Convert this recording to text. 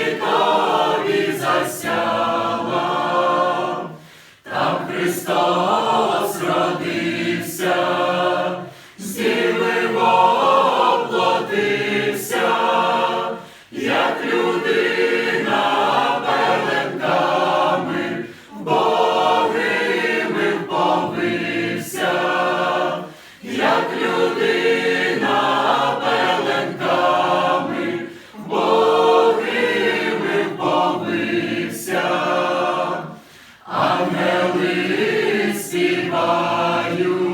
світові засяла, там Христос співають,